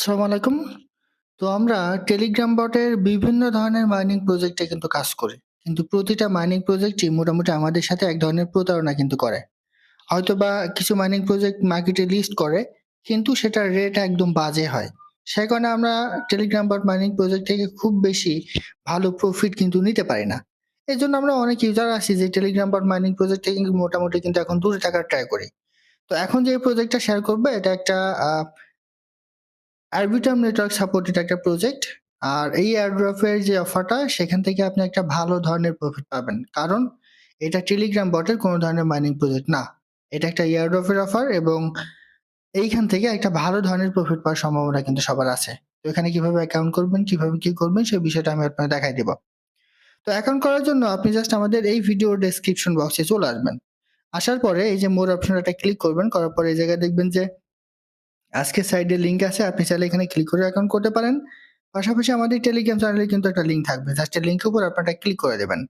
আসসালামু আলাইকুম। তো আমরা টেলিগ্রাম বটের বিভিন্ন ধরনের মাইনিং প্রজেক্টে কিন্তু কাজ করি। কিন্তু প্রতিটা মাইনিং প্রজেক্টই মোটামুটি আমাদের সাথে এক ধরনের প্রতারণা কিন্তু করে। হয়তো বা কিছু মাইনিং প্রজেক্ট মার্কেটে লিস্ট করে, কিন্তু সেটার রেট একদম বাজে হয়। সে কারণে আমরা টেলিগ্রাম বট মাইনিং প্রজেক্ট থেকে খুব বেশি ভালো প্রফিট কিন্তু নিতে পারি না। এজন্য আমরা অনেক ইউজার আছি যে টেলিগ্রাম বট মাইনিং প্রজেক্ট থেকে কিন্তু মোটামুটি কিন্তু এখন দূরে থাকার ট্রাই করি। তো এখন যে প্রজেক্টটা শেয়ার করবে, এটা একটা আ আরবিটার্ম নেটওয়ার্ক সাপোর্টেড একটা প্রজেক্ট। আর এই এয়ারড্রপের যে অফারটা সেখান থেকে আপনি একটা ভালো ধরনের প্রফিট পাবেন। কারণ এটা টেলিগ্রাম বটের কোনো ধরনের মাইনিং প্রজেক্ট না। এটা একটা এয়ারড্রপের অফার এবং এইখান থেকে একটা ভালো ধরনের প্রফিট পাওয়ার সম্ভাবনা কিন্তু সবার আছে। তো এখানে কীভাবে অ্যাকাউন্ট করবেন, কীভাবে কি করবেন সেই বিষয়টা আমি আপনাকে দেখাই দিব। তো অ্যাকাউন্ট করার জন্য আপনি জাস্ট আমাদের এই ভিডিও ডেসক্রিপশন বক্সে চলে আসবেন। আসার পরে এই যে মোর অপশনটা ক্লিক করবেন, করার পরে এই জায়গায় দেখবেন যে আজকের সাইডে লিঙ্ক আছে। আপনি চাইলে এখানে ক্লিক করে অ্যাকাউন্ট করতে পারেন। পাশাপাশি আমাদের টেলিগ্রাম চ্যানেলে কিন্তু একটা লিঙ্ক থাকবে। জাস্ট লিঙ্কের উপর আপনারা ক্লিক করে দেবেন।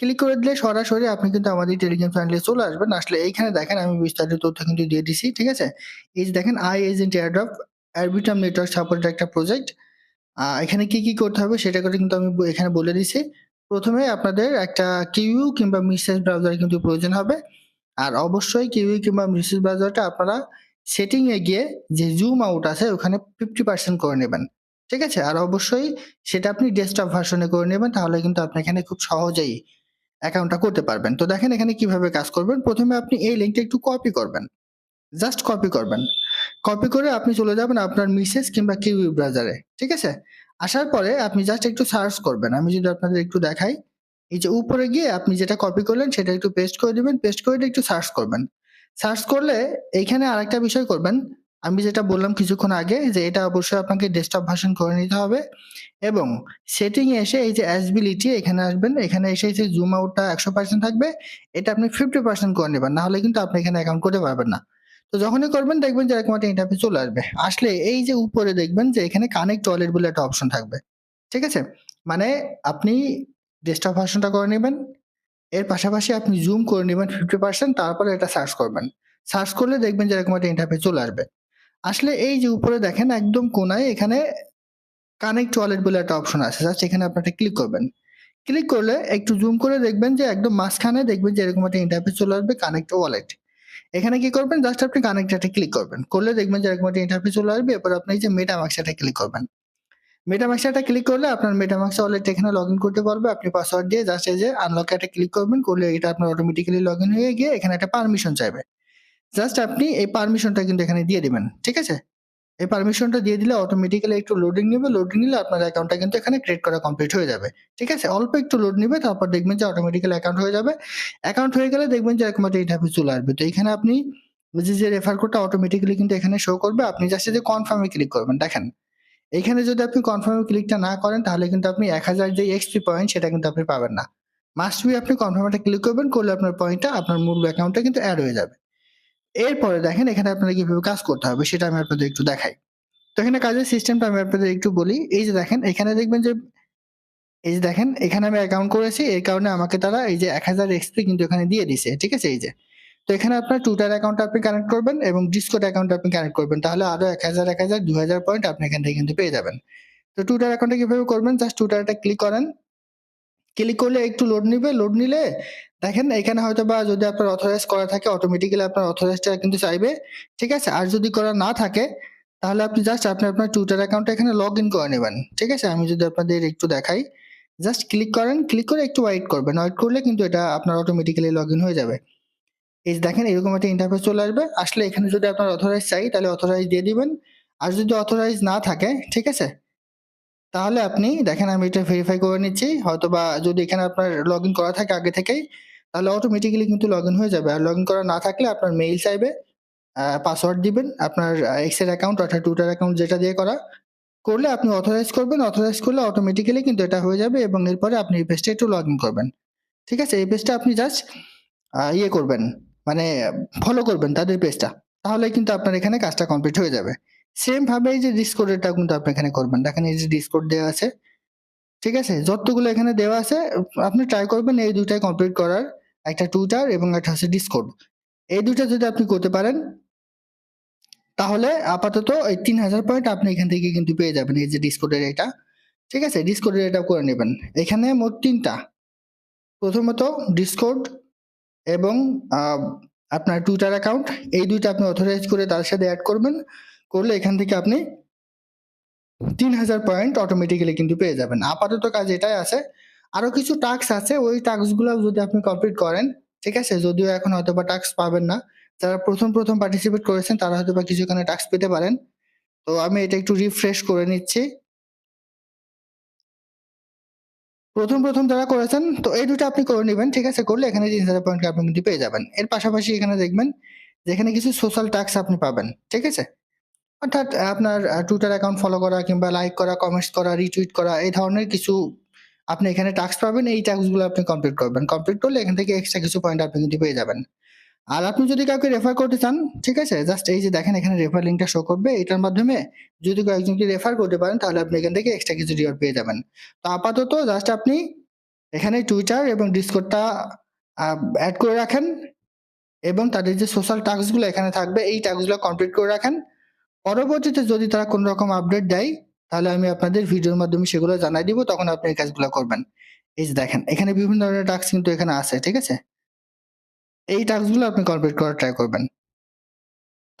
ক্লিক করে দিলে সরাসরি আপনি কিন্তু আমাদের টেলিগ্রাম চ্যানেলে চলে আসবেন। আসলে এইখানে দেখেন আমি বিস্তারিত তথ্য কিন্তু দিয়ে দিছি। ঠিক আছে? এই যে দেখেন AI agent airdrop Arbitrum network supported একটা প্রজেক্ট। এখানে কি, কি করতে হবে সেটা করে কিন্তু আমি এখানে বলে দিছি। ১ম এ আপনাদের একটা কিউ কিংবা মিসেস ব্রাউজার কিন্তু প্রয়োজন হবে। আর অবশ্যই কিউ কিংবা মিসেস ব্রাউজারটা আপনারা সেটিং এ গিয়ে যে জুম আউট আছে ওখানে 50% করে নেবেন। ঠিক আছে? আর অবশ্যই সেটা আপনি ডেস্কটপ ভার্সনে করে নেবেন তাহলে কিন্তু আপনি এখানে খুব সহজেই অ্যাকাউন্টটা করতে পারবেন। তো দেখেন এখানে কীভাবে কাজ করবেন। প্রথমে আপনি এই লিঙ্কটা একটু কপি করবেন। জাস্ট কপি করবেন। কপি করে আপনি চলে যাবেন আপনার মিসেস কিংবা কিউই ব্রাউজারে। ঠিক আছে? আসার পরে আপনি জাস্ট একটু সার্চ করবেন। আমি যদি আপনাদের একটু দেখাই, এই যে উপরে গিয়ে আপনি যেটা কপি করলেন সেটা একটু পেস্ট করে দিবেন। পেস্ট করে একটু সার্চ করবেন। সার্চ করলে এইখানে আরেকটা বিষয় করবেন। আমি যেটা বললাম কিছুক্ষণ আগে যে এটা অবশ্যই আপনাকে ডেস্কটপ ভার্সন করে নিতে হবে এবং সেটিং এসে এই যে অ্যাসবিলিটি এখানে আসবেন। এখানে এসে যে জুম আউটটা ১০০% থাকবে। এটা আপনি 50% করে নেবেন না হলে কিন্তু আপনি এখানে অ্যাকাউন্ট করতে পারবেন না। তো যখনই করবেন দেখবেন যে এরকম একটা ইন্টারফেস চলে আসবে। আসলে এই যে উপরে দেখবেন যে এখানে কানেক্ট ওয়ালেট বলে একটা অপশন থাকবে। ঠিক আছে? মানে আপনি ডেস্কটপ ভার্সনটা করে নিবেন। এর পাশাপাশি আপনি জুম করে নেবেন ফিফটি পার্সেন্ট তারপরে এটা সার্চ করবেন। সার্চ করলে দেখবেন যে এরকম একটা ইন্টারফেস চলে আসবে। আসলে এই যে উপরে দেখেন, একদম কোনায় এখানে কানেক্ট ওয়ালেট বলে একটা অপশন আছে। জাস্ট এখানে আপনি একটা ক্লিক করবেন। ক্লিক করলে একটু জুম করে দেখবেন যে একদম মাঝখানে দেখবেন যে এরকম একটা ইন্টারফেস চলে আসবে কানেক্ট ওয়ালেট। এখানে কি করবেন? জাস্ট আপনি কানেক্ট এ ক্লিক করবেন। করলে দেখবেন যে এরকম একটা ইন্টারফেস চলে আসবে। এরপর আপনি যে মেটামাস্ক এ ক্লিক করবেন। মেটামাস্ক এ ক্লিক করলে আপনার মেটামাস্ক ওয়ালেট এখানে লগ ইন করতে পারবে। আপনি পাসওয়ার্ড দিয়ে জাস্ট এই যে আনলক এ ক্লিক করবেন। করলে এটা আপনার অটোমেটিক্যালি লগ ইন হয়ে গিয়ে এখানে একটা পারমিশন চাইবে। জাস্ট আপনি এই পারমিশনটা কিন্তু এখানে দিয়ে দিবেন। ঠিক আছে? এই পারমিশনটা দিয়ে দিলে অটোমেটিক্যালি একটু লোডিং নেবে লোডিং নিলে আপনার অ্যাকাউন্টটা কিন্তু এখানে ক্রিয়েট করা কমপ্লিট হয়ে যাবে। ঠিক আছে? অল্প একটু লোড নেবে তারপর দেখবেন যে অটোমেটিক্যালি অ্যাকাউন্ট হয়ে যাবে। অ্যাকাউন্ট হয়ে গেলে দেখবেন যে এরকম একটা ইন্টারফেস চলে আসবে। তো এখানে আপনি যে, রেফার কোডটা অটোমেটিক্যালি কিন্তু এখানে শো করবে। আপনি জাস্ট যে কনফার্ম ক্লিক করবেন। দেখেন। এখানে যদি আপনি কনফার্ম ক্লিকটা না করেন, তাহলে কিন্তু আপনি ১০০০ যে এক্সপি পয়েন্ট সেটা কিন্তু আপনি পাবেন না। মাস্ট বি আপনি কনফার্ম এ ক্লিক করবেন। করলে আপনার পয়েন্টটা আপনার মূল অ্যাকাউন্টে কিন্তু অ্যাড হয়ে যাবে। এরপরে দেখেন, এখানে আপনার কীভাবে কাজ করতে হবে, সেটা আমি আপনাদের একটু দেখাই। তো এখানে কাজের সিস্টেমটা আমি আপনাদের একটু বলি। এই যে দেখেন, এখানে দেখবেন যে, এই যে দেখেন, এখানে আমি অ্যাকাউন্ট করেছি। এর কারণে আমাকে তারা এই যে ১০০০ এক্সপি কিন্তু এখানে দিয়ে দিছে। ঠিক আছে? এই যে। তো এখানে আপনার টুইটার অ্যাকাউন্টটা আপনি কানেক্ট করবেন এবং ডিসকর্ড অ্যাকাউন্টটা আপনি কানেক্ট করবেন। তাহলে আরও ১০০০, ১০০০, ২০০০ পয়েন্ট আপনি এখান থেকে কিন্তু পেয়ে যাবেন। তো টুইটার অ্যাকাউন্টে কীভাবে করবেন? জাস্ট টুইটারটা ক্লিক করেন। ক্লিক করলে একটু লোড নিবে। লোড নিলে দেখেন এখানে হয়তো বা যদি আপনার অথরাইজ করা থাকে অটোমেটিক্যালি আপনার অথরাইজটা কিন্তু চাইবে। ঠিক আছে? আর যদি করা না থাকে তাহলে আপনি জাস্ট আপনি আপনার টুইটার অ্যাকাউন্টটা এখানে লগ ইন করে নেবেন ঠিক আছে? আমি যদি আপনাদের একটু দেখাই। জাস্ট ক্লিক করেন। ক্লিক করে একটু ওয়েট করবেন। ওয়েট করলে কিন্তু এটা আপনার অটোমেটিক্যালি লগ ইন হয়ে যাবে। এই দেখেন এরকম একটা ইন্টারফেস চলে আসবে। আসলে এখানে যদি আপনার অথরাইজ চাই তাহলে অথরাইজ দিয়ে দিবেন। আর যদি অথরাইজ না থাকে, ঠিক আছে? তাহলে আপনি দেখেন আমি এটা ভেরিফাই করে নিচ্ছি। হয়তো বা যদি এখানে আপনার লগইন করা থাকে আগে থেকেই তাহলে অটোমেটিক্যালি কিন্তু লগইন হয়ে যাবে। আর লগইন করা না থাকলে আপনার মেইল চাইবে। পাসওয়ার্ড দিবেন। আপনার এক্সের অ্যাকাউন্ট অর্থাৎ টুইটার অ্যাকাউন্ট যেটা দিয়ে করা। করলে আপনি অথরাইজ করবেন। অথরাইজ করলে অটোমেটিক্যালি কিন্তু এটা হয়ে যাবে এবং এরপরে আপনি এই পেজটা একটু লগইন করবেন। ঠিক আছে? এই পেজটা আপনি জাস্ট ইয়ে করবেন। মানে ফলো করবেন তাদের পেজটা। তাহলে কিন্তু আপনার এখানে কাজটা কমপ্লিট হয়ে যাবে। সেম ভাবে এই যে ডিসকর্ড এটাও কিন্তু আপনি এখানে করবেন। দেখেন এই যে ডিসকোড দেওয়া আছে। ঠিক আছে? যতগুলো এখানে দেওয়া আছে, আপনি ট্রাই করবেন এই ২ টাই কমপ্লিট করার। একটা টুইটার এবং একটা হচ্ছে ডিসকোড এই ২ টা যদি আপনি করতে পারেন, তাহলে আপাতত এই ৩০০০ পয়েন্ট আপনি এখান থেকে কিন্তু পেয়ে যাবেন। এই যে ডিসকোডের এটা। ঠিক আছে? ডিসকোডের এটা করে নেবেন। এখানে মোট তিনটা প্রথমত ডিসকর্ড এবং আপনার টুইটার অ্যাকাউন্ট এই ২ টা আপনি অথরাইজ করে তার সাথে অ্যাড করবেন। করলে এখান থেকে আপনি ৩০০০ পয়েন্ট অটোমেটিক্যালি কিন্তু পেয়ে যাবেন। আপাতত কাজ এটাই আছে। আরও কিছু টাস্ক আছে ওই টাস্কগুলো যদি আপনি কমপ্লিট করেন, ঠিক আছে? যদিও এখন হয়তোবা টাস্ক পাবেন না। যারা ১ম, ১ম পার্টিসিপেট করেছেন তারা হয়তোবা কিছুখানি টাস্ক পেতে পারেন। তো আমি এটা একটু রিফ্রেশ করে নিচ্ছি। ১ম, ১ম যারা করেছেন তো এই দুটো আপনি করে নেবেন ঠিক আছে? করলে এখানে ৩০০০ পয়েন্ট আপনি কিন্তু পেয়ে যাবেন। এর পাশাপাশি এখানে দেখবেন যেখানে কিছু সোশ্যাল ট্যাক্স আপনি পাবেন। ঠিক আছে? অর্থাৎ আপনার টুইটার অ্যাকাউন্ট ফলো করা কিংবা লাইক করা, কমেন্টস করা, রিটুইট করা এই ধরনের কিছু আপনি এখানে ট্যাক্স পাবেন। এই ট্যাক্সগুলো আপনি কমপ্লিট করবেন। কমপ্লিট করলে এখান থেকে এক্সট্রা কিছু পয়েন্ট আপনি কিন্তু পেয়ে যাবেন। আর আপনি যদি কাউকে রেফার করতে চান, ঠিক আছে? জাস্ট এই যে দেখেন এখানে রেফার লিঙ্কটা শো করবে। এটার মাধ্যমে যদি কয়েকজনকে রেফার করতে পারেন তাহলে আপনি এখান থেকে এক্সট্রা কিছু রিওয়ার্ড পেয়ে যাবেন। তো আপাতত জাস্ট আপনি এখানে টুইটার এবং ডিসকর্ডটা অ্যাড করে রাখেন এবং তাদের যে সোশ্যাল টাস্কগুলো এখানে থাকবে এই টাস্কগুলো কমপ্লিট করে রাখেন। পরবর্তীতে যদি তারা কোন রকম আপডেট দেয় তাহলে আমি আপনাদের ভিডিওর মাধ্যমে সেগুলো জানাই দিব তখন আপনি এই কাজগুলো করবেন। এই যে দেখেন এখানে বিভিন্ন ধরনের টাস্ক কিন্তু এখানে আছে। ঠিক আছে? এই টাস্কগুলো আপনি কমপ্লিট করার ট্রাই করবেন।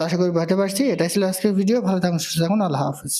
তো আশা করি বুঝতে পারছি। এটাই ছিল আজকের ভিডিও। ভালো থাকুন, সুস্থ থাকুন। আল্লাহ হাফেজ।